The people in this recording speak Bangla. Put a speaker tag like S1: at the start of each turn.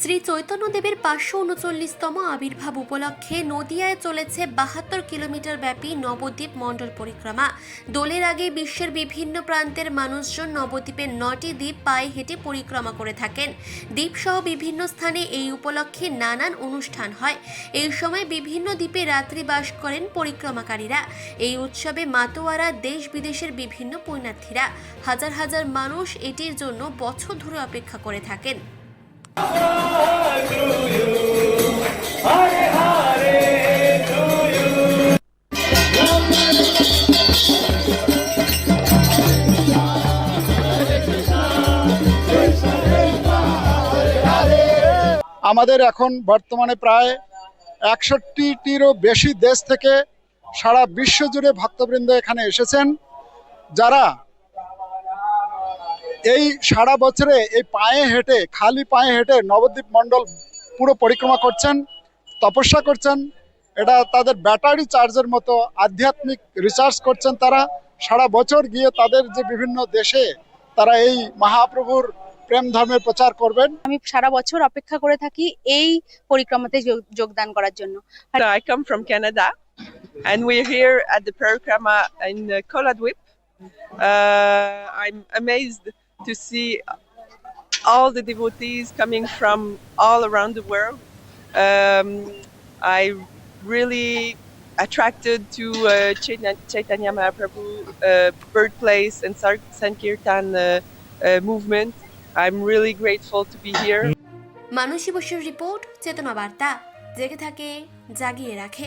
S1: শ্রী চৈতন্যদেবের পাঁচশো উনচল্লিশতম আবির্ভাব উপলক্ষে নদিয়ায় চলেছে বাহাত্তর কিলোমিটার ব্যাপী নবদ্বীপ মণ্ডল পরিক্রমা। দোলের আগে বিশ্বের বিভিন্ন প্রান্তের মানুষজন নবদ্বীপের নটি দ্বীপ পায়ে হেঁটে পরিক্রমা করে থাকেন। দ্বীপসহ বিভিন্ন স্থানে এই উপলক্ষে নানান অনুষ্ঠান হয়। এই সময় বিভিন্ন দ্বীপে রাত্রিবাস করেন পরিক্রমাকারীরা। এই উৎসবে মাতোয়ারা, দেশ বিদেশের বিভিন্ন পুণ্যার্থীরা। হাজার হাজার মানুষ এটির জন্য বছর ধরে অপেক্ষা করে থাকেন।
S2: আমাদের এখন বর্তমানে প্রায় একষট্টিটিরও বেশি দেশ থেকে সারা বিশ্ব জুড়ে ভক্তবৃন্দ এখানে এসেছেন। যারা এই সারা বছরে এই পায়ে হেঁটে খালি পায়ে হেঁটে নবদ্বীপ মণ্ডল পুরো পরিক্রমা করছেন তপস্যা করছেন। এটা তাদের ব্যাটারি চার্জের মতো আধ্যাত্মিক রিচার্জ করছেন তারা। সারা বছর গিয়ে তাদের যে বিভিন্ন দেশে তারা এই মহাপ্রভুর প্রেম ধর্মের প্রচার করবেন।
S3: আমি সারা বছর অপেক্ষা করে থাকি এই পরিক্রমাতে যোগদান করার জন্য।
S4: I come from Canada, and we're here at the Parikrama in uh, Koladwip. Uh, I'm amazed to see all the devotees coming from all around the world. Um, I really attracted to uh, Chaitanya, Mahaprabhu uh, birthplace and Sankirtan uh, uh, movement. I'm really grateful to be here.
S1: Manasi বসুর রিপোর্ট চেতনা বার্তা জেগে থাকে জাগিয়ে রাখে